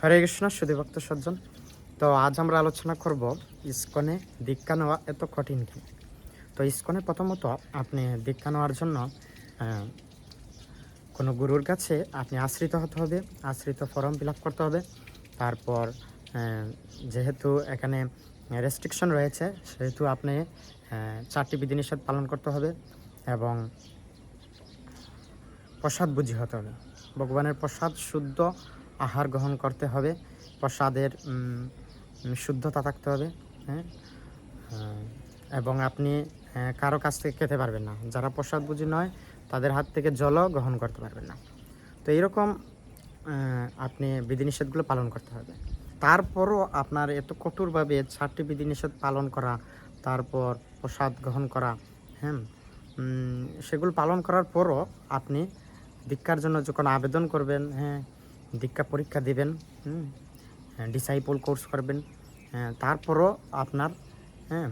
হরে কৃষ্ণ সুধীভক্ত সজ্জন। তো আজ আমরা আলোচনা করব ইস্কনে দীক্ষা নেওয়া এত কঠিন কেন? তো ইস্কনে প্রথমত আপনি দীক্ষা নেওয়ার জন্য কোনো গুরুর কাছে আপনি আশ্রিত হতে হবে, আশ্রিত ফর্ম ফিল করতে হবে। তারপর যেহেতু এখানে রেস্ট্রিকশন রয়েছে, সেহেতু আপনি চারটি বিধিনিষেধ পালন করতে হবে এবং প্রসাদ বুঝি হতে হবে। ভগবানের প্রসাদ, শুদ্ধ আহার গ্রহণ করতে হবে প্রসাদের শুদ্ধতা থাকতে হবে হ্যাঁ? আহ, এবং আপনি আহ, কারও কাছ থেকে খেতে পারবেন না। যারা প্রসাদ বুঝি নয় তাদের হাত থেকে জলও গ্রহণ করতে পারবেন না। তো এইরকম আপনি বিধিনিষেধগুলো পালন করতে হবে। তারপরও আপনার এত কঠোরভাবে চারটি বিধিনিষেধ পালন করা তারপর প্রসাদ গ্রহণ করা হ্যাঁ? সেগুলো পালন করার পরও আপনি দীক্ষার জন্য যখন আবেদন করবেন হ্যাঁ দীক্ষা পরীক্ষা দেবেন হুম ডিসাইপল কোর্স করবেন হ্যাঁ, তারপরও আপনার হ্যাঁ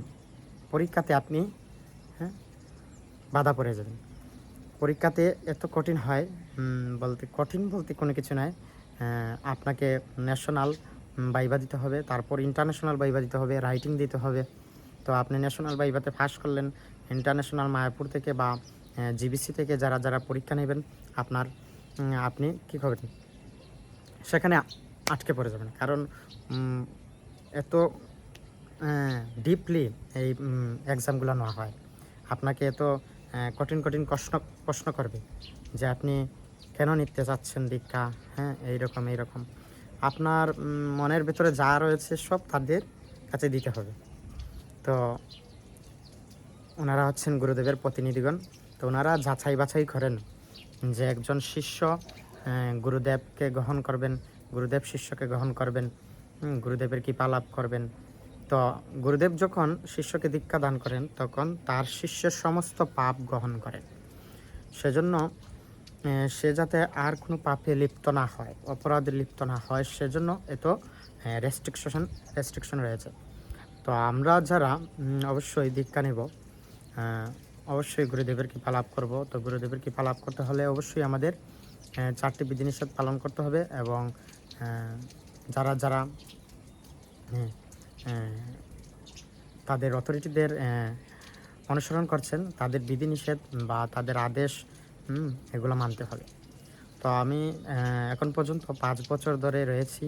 পরীক্ষাতে আপনি হ্যাঁ বাধা পড়ে যাবেন। পরীক্ষাতে এত কঠিন হয় বলতে কঠিন বলতে কোনো কিছু নয় আপনাকে ন্যাশনাল বাইবা দিতে হবে তারপর ইন্টারন্যাশনাল বাইবা দিতে হবে রাইটিং দিতে হবে। তো আপনি ন্যাশনাল বাইবাতে পাস করলেন ইন্টারন্যাশনাল মায়াপুর থেকে বা জিবিসি থেকে যারা যারা পরীক্ষা নেবেন আপনার আপনি কী করবেন? সেখানে আটকে পড়ে যাবেন। কারণ এত ডিপলি এই এক্সামগুলো নেওয়া হয়। আপনাকে এত কঠিন কঠিন প্রশ্ন প্রশ্ন করবে যে আপনি কেন নিতে চাচ্ছেন দীক্ষা? হ্যাঁ এইরকম এইরকম। আপনার মনের ভেতরে যা রয়েছে সব তাদের কাছে দিতে হবে। তো, ওনারা হচ্ছেন গুরুদেবের প্রতিনিধিগণ। তো ওনারা যাচাই বাছাই করেন যে একজন শিষ্য গুরুদেবকে গ্রহণ করবেন, গুরুদেব শিষ্যকে গ্রহণ করবেন গুরুদেবের কৃপা লাভ করবেন। তো গুরুদেব যখন শিষ্যকে দীক্ষা দান করেন, তখন তার শিষ্যের সমস্ত পাপ গ্রহণ করেন সেজন্য সে যাতে আর কোনো পাপে লিপ্ত না হয়, অপরাধে লিপ্ত না হয়, সেজন্য এত রেস্ট্রিকশন রেস্ট্রিকশন রয়েছে। তো আমরা যারা অবশ্যই দীক্ষা নেব অবশ্যই গুরুদেবের কৃপা লাভ করব। তো গুরুদেবের কৃপা লাভ করতে হলে অবশ্যই আমাদের চারটি বিধিনিষেধ পালন করতে হবে এবং যারা যারা হ্যাঁ, তাদের অথরিটিদের অনুসরণ করছেন তাদের বিধিনিষেধ বা তাদের আদেশ এগুলো মানতে হবে। তো আমি এখন পর্যন্ত পাঁচ বছর ধরে রয়েছি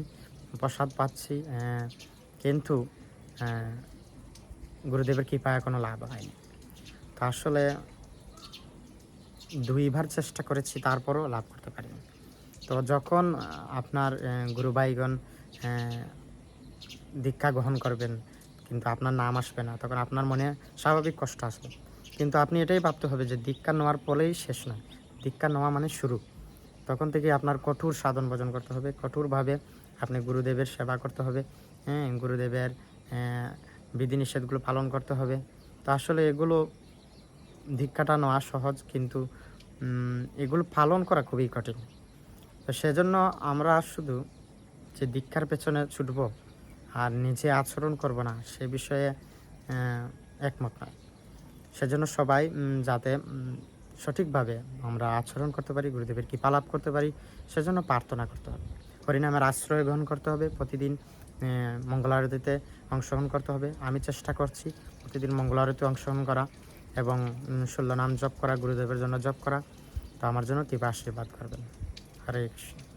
প্রসাদ পাচ্ছি কিন্তু গুরুদেবের কৃপা এখনও লাভ হয়নি। তো আসলে দুইবার চেষ্টা করেছি তারপরও লাভ করতে পারিনি। তো যখন আপনার আহ, গুরুভাইগণ আহ, দীক্ষা গ্রহণ করবেন কিন্তু আপনার নাম আসবে না তখন আপনার মনে স্বাভাবিক কষ্ট আসবে। কিন্তু আপনি এটাই ভাবতে হবে যে দীক্ষা নেওয়ার পরেই শেষ নয়। দীক্ষা নেওয়া মানে শুরু। তখন থেকে আপনার কঠোর সাধন ভজন করতে হবে। কঠোরভাবে আপনি গুরুদেবের সেবা করতে হবে হ্যাঁ গুরুদেবের বিধিনিষেধগুলো পালন করতে হবে। তো আসলে এগুলো দীক্ষাটা নেওয়া সহজ কিন্তু এগুলো পালন করা খুবই কঠিন। তো সেজন্য আমরা শুধু যে দীক্ষার পেছনে ছুটব আর নিজে আচরণ করব না সে বিষয়ে একমত নয়। সেজন্য সবাই যাতে সঠিকভাবে আমরা আচরণ করতে পারি গুরুদেবের কৃপা লাভ করতে পারি সেজন্য প্রার্থনা করতে হবে। হরিনামের আশ্রয় গ্রহণ করতে হবে প্রতিদিন আহ, মঙ্গল আরতিতে অংশগ্রহণ করতে হবে। আমি চেষ্টা করছি প্রতিদিন মঙ্গল আরতিতে অংশগ্রহণ করা। এবং ষোলো নাম জপ করা, গুরুদেবের জন্য জপ করা, তো আমার জন্য কৃপা আশীর্বাদ করবেন। হরে কৃষ্ণ।